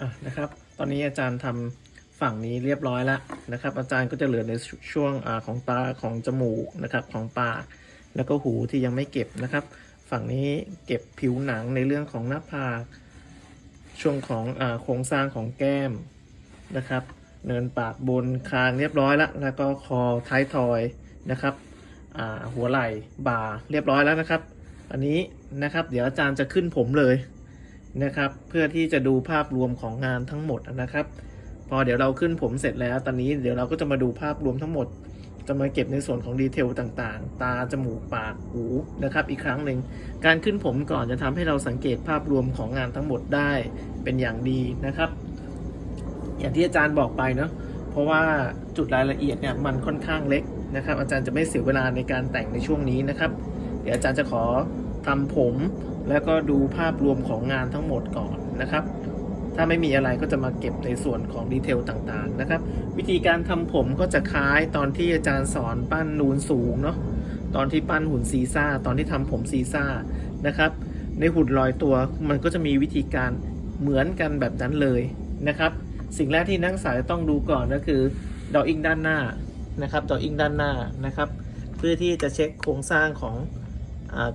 อะนะครับ ตอนนี้อาจารย์ทำฝั่งนี้เรียบร้อยแล้วนะครับ อาจารย์ก็จะเหลือในช่วงอของตาของจมูกนะครับของปากแล้วก็หูที่ยังไม่เก็บนะครับ ฝั่งนี้เก็บผิวหนังในเรื่องของหน้าผากช่วงของอโครงสร้างของแก้มนะครับ เนินปากบนคางเรียบร้อยแล้วแล้วก็คอท้ายทอยนะครับหัวไหล่บ่าเรียบร้อยแล้วนะครับ อันนี้นะครับ เดี๋ยวอาจารย์จะขึ้นผมเลย นะครับ เพื่อที่จะดูภาพรวมของงานทั้งหมดนะครับ พอเดี๋ยวเราขึ้นผมเสร็จแล้ว ตอนนี้เดี๋ยวเราก็จะมาดูภาพรวมทั้งหมด จะมาเก็บในส่วนของดีเทลต่างๆ ตา จมูก ปาก หูนะครับ อีกครั้งหนึ่ง การขึ้นผมก่อนจะทำให้เราสังเกตภาพรวมของงานทั้งหมดได้เป็นอย่างดีนะครับ อย่างที่อาจารย์บอกไปเนาะ เพราะว่าจุดรายละเอียดเนี่ยมันค่อนข้างเล็กนะครับ อาจารย์จะไม่เสียเวลาในการแต่งในช่วงนี้นะครับ เดี๋ยวอาจารย์จะขอทำผม แล้วก็ดูภาพรวมของงานทั้งหมดก่อนนะครับ ถ้าไม่มีอะไรก็จะมาเก็บในส่วนของดีเทลต่างๆนะครับ วิธีการทำผมก็จะคล้ายตอนที่อาจารย์สอนปั้นนูนสูงเนาะตอนที่ปั้นหุ่นซีซ่า ตอนที่ทำผมซีซ่านะครับ ในหุ่นลอยตัวมันก็จะมีวิธีการเหมือนกันแบบนั้นเลยนะครับ สิ่งแรกที่นักศึกษาจะต้องดูก่อนก็คือดออิงด้านหน้านะครับดออิงด้านหน้านะครับ เพื่อที่จะเช็คโครงสร้างของ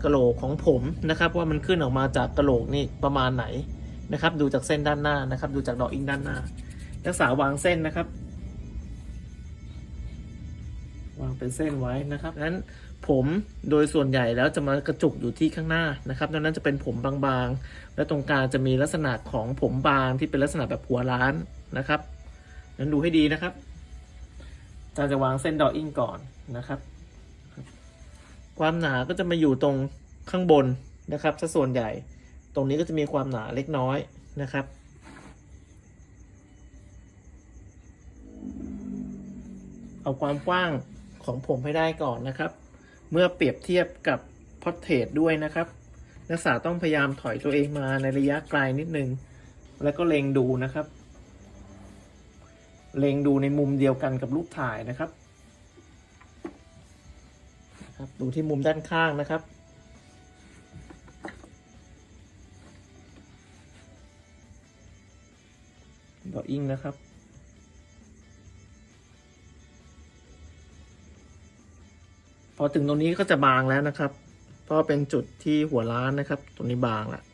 กระโหลกของผมนะครับ ว่ามันขึ้นออกมาจากกระโหลกนี่ประมาณไหนนะครับ ดูจากเส้นด้านหน้านะครับ ดูจากดอกอิงด้านหน้านักษาวางเส้นนะครับ วางเป็นเส้นไว้นะครับนั้นผมโดยส่วนใหญ่แล้วจะมากระจุกอยู่ที่ข้างหน้านะครับดังนั้นจะเป็นผมบางๆ และตรงกลางจะมีลักษณะของผมบางที่เป็นลักษณะแบบหัวล้านนะครับนั้นดูให้ดีนะครับอาจาจะวางเส้นดอกอิงก่อนนะครับ ความหนาก็จะมาอยู่ตรงข้างบนนะครับซะส่วนใหญ่ ตรงนี้ก็จะมีความหนาเล็กน้อยนะครับ เอาความกว้างของผมให้ได้ก่อนนะครับ เมื่อเปรียบเทียบกับพอร์เทรตด้วยนะครับ นักศึกษาต้องพยายามถอยตัวเองมาในระยะไกลนิดนึง แล้วก็เล็งดูนะครับ เล็งดูในมุมเดียวกันกับรูปถ่ายนะครับ ครับ ดูที่มุมด้านข้างนะครับ ดออิงนะครับพอถึงตรงนี้ก็จะบางแล้วนะครับ เพราะเป็นจุดที่หัวล้านนะครับ ตรงนี้บางละว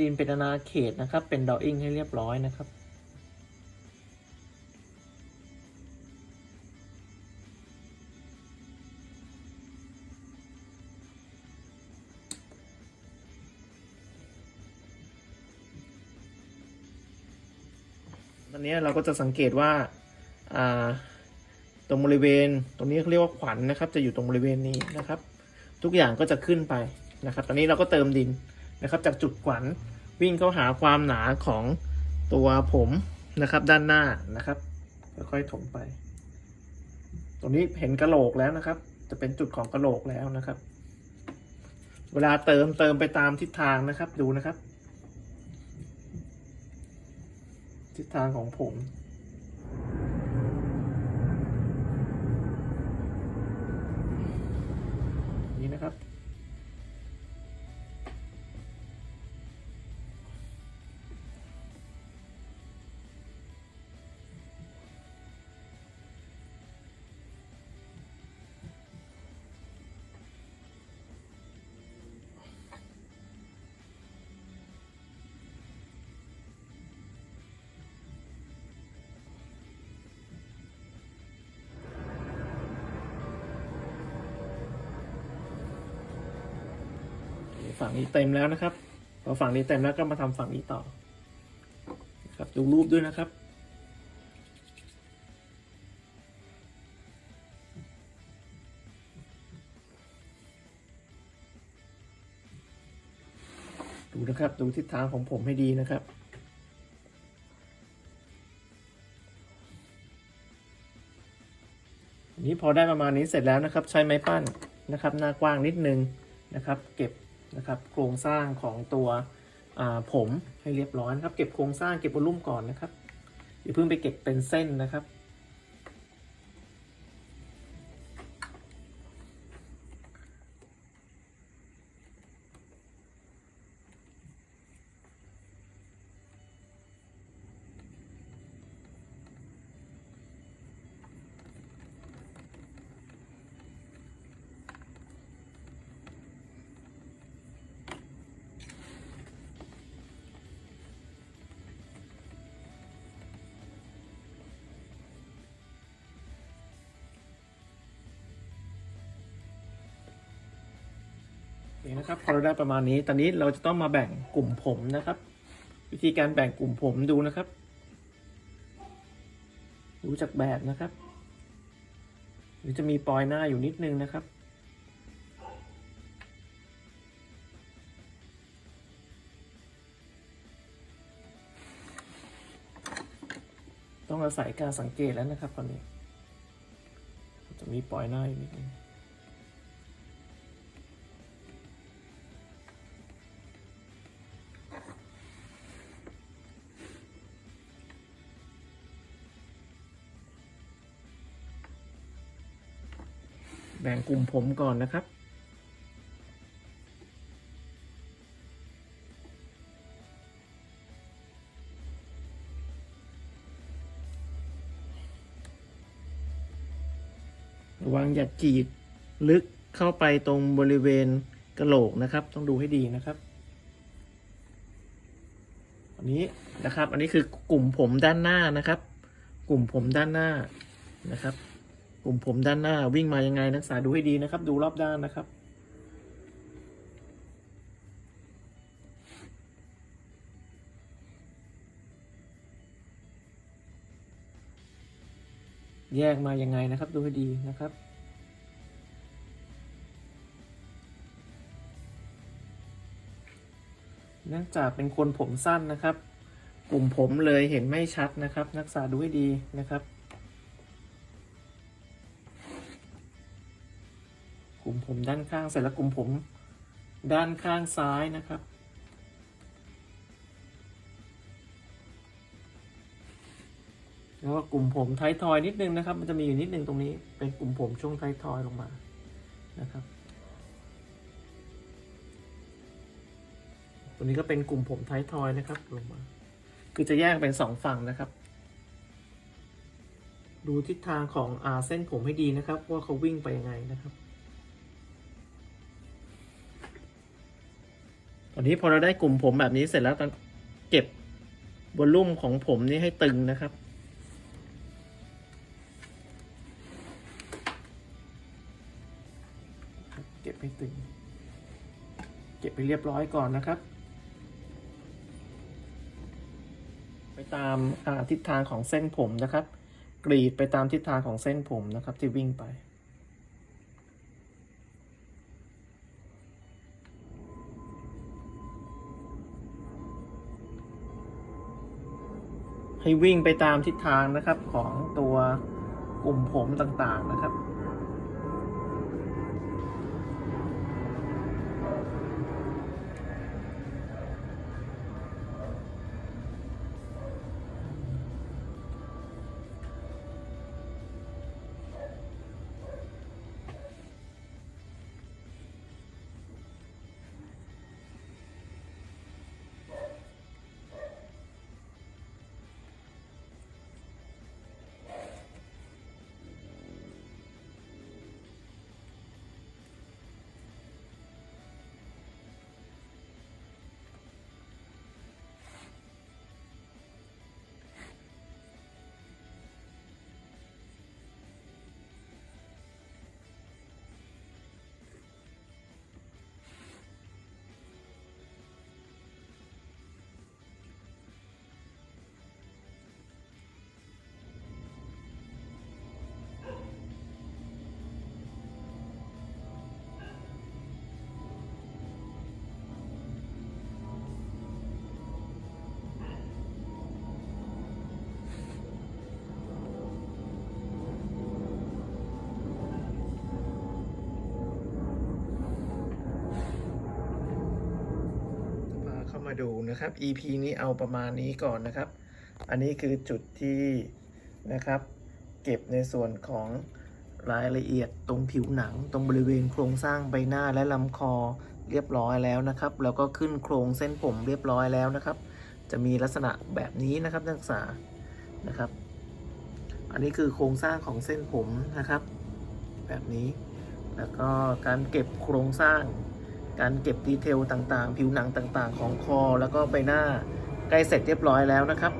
ดินเป็นอาณาเขตนะครับ เป็นดออิ่งให้เรียบร้อยนะครับ ตอนนี้เราก็จะสังเกตว่าอ่าตรงบริเวณตรงนี้เขาเรียกว่าขวัญนะครับ จะอยู่ตรงบริเวณนี้นะครับ ทุกอย่างก็จะขึ้นไปนะครับ ตอนนี้เราก็เติมดิน นะครับจากจุดขวัญวิ่งเข้าหาความหนาของตัวผมนะครับด้านหน้านะครับค่อยๆถมไป ตรงนี้เห็นกระโหลกแล้วนะครับ จะเป็นจุดของกระโหลกแล้วนะครับ เวลาเติมเติมไปตามทิศทางนะครับดูนะครับ ทิศทางของผม ฝั่งนี้เต็มแล้วนะครับพอฝั่งนี้เต็มแล้วก็มาทำฝั่งนี้ต่อครับดูรูปด้วยนะครับดูนะครับดูทิศทางของผมให้ดีนะครับนี้พอได้ประมาณนี้เสร็จแล้วนะครับ ใช้ไม้ปั้นนะครับ หน้ากว้างนิดนึงนะครับ เก็บ นะครับโครงสร้างของตัวผมให้เรียบร้อยนะครับ เก็บโครงสร้างเก็บวอลลุ่มก่อนนะครับอย่าเพิ่งไปเก็บเป็นเส้นนะครับ นะครับพอเราได้ประมาณนี้ ตอนนี้เราจะต้องมาแบ่งกลุ่มผมนะครับ วิธีการแบ่งกลุ่มผมดูนะครับ ดูจากแบบนะครับ หรือจะมีปลอยหน้าอยู่นิดนึงนะครับต้องอาศัยการสังเกตแล้วนะครับตอนนี้ จะมีปลอยหน้าอยู่นิดนึง บ่งกลุ่มผมก่อนนะครับ ระวังอย่ากกรีดลึกเข้าไปตรงบริเวณกระโหลกนะครับ ต้องดูให้ดีนะครับ อันนี้นะครับ อันนี้คือกลุ่มผมด้านหน้านะครับ กลุ่มผมด้านหน้านะครับ กลุ่มผมด้านหน้าวิ่งมายังไงนักศึกษาดูให้ดีนะครับ ดูรอบด้านนะครับ แยกมายังไงนะครับ ดูให้ดีนะครับเนื่องจากเป็นคนผมสั้นนะครับ กลุ่มผมเลยเห็นไม่ชัดนะครับ นักศึกษาดูให้ดีนะครับ ผมด้านข้างเสร็จแล้วกลุ่มผมด้านข้างซ้ายนะครับ แล้วก็กลุ่มผมท้ายทอยนิดนึงนะครับ มันจะมีอยู่นิดนึงตรงนี้ เป็นกลุ่มผมช่วงท้ายทอยลงมานะครับตัวนี้ก็เป็นกลุ่มผมท้ายทอยนะครับลงมา คือจะแยกเป็นสองฝั่งนะครับ ดูทิศทางของอาเส้นผมให้ดีนะครับ ว่าเขาวิ่งไปยังไงนะครับ ตอนนี้พอเราได้กลุ่มผมแบบนี้เสร็จแล้วตอนเก็บบอลลุ่มของผมนี่ให้ตึงนะครับ เก็บให้ตึง เก็บไปเรียบร้อยก่อนนะครับ ไปตามทิศทางของเส้นผมนะครับ กรีดไปตามทิศทางของเส้นผมนะครับที่วิ่งไป ให้วิ่งไปตามทิศทางนะครับของตัวกลุ่มผมต่างๆนะครับ มาดูนะครับ EP นี้เอาประมาณนี้ก่อนนะครับ อันนี้คือจุดที่นะครับ เก็บในส่วนของรายละเอียดตรงผิวหนัง ตรงบริเวณโครงสร้างใบหน้าและลำคอเรียบร้อยแล้วนะครับ แล้วก็ขึ้นโครงเส้นผมเรียบร้อยแล้วนะครับ จะมีลักษณะแบบนี้นะครับนักศึกษานะครับ อันนี้คือโครงสร้างของเส้นผมนะครับ แบบนี้ แล้วก็การเก็บโครงสร้าง การเก็บดีเทลต่างๆ ผิวหนังต่างๆ ของคอ แล้วก็ใบหน้าใกล้เสร็จเรียบร้อยแล้วนะครับ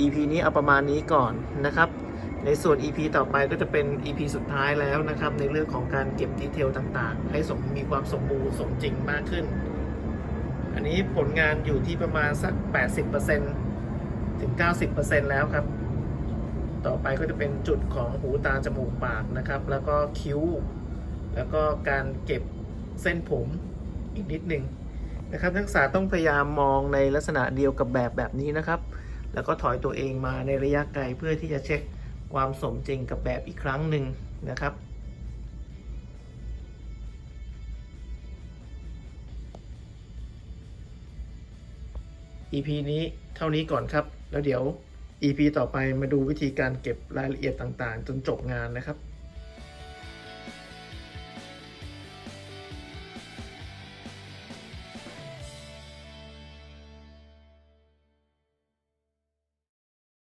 EP นี้เอาประมาณนี้ก่อนนะครับ ในส่วน EP ต่อไปก็จะเป็น EP สุดท้ายแล้วนะครับ ในเรื่องของการเก็บดีเทลต่างๆ ให้สมมีความสมบูรณ์สมจริงมากขึ้น อันนี้ผลงานอยู่ที่ประมาณสัก 80%ถึง 90%แล้วครับ ต่อไปก็จะเป็นจุดของหูตาจมูกปากนะครับ แล้วก็คิ้ว แล้วก็การเก็บเส้นผม อีกนิดหนึ่งนะครับนักศึกษาต้องพยายามมองในลักษณะเดียวกับแบบแบบนี้นะครับ แล้วก็ถอยตัวเองมาในระยะไกลเพื่อที่จะเช็คความสมจริงกับแบบอีกครั้งหนึ่งนะครับ EP นี้เท่านี้ก่อนครับ แล้วเดี๋ยว EP ต่อไปมาดูวิธีการเก็บรายละเอียดต่างๆ จนจบงานนะครับ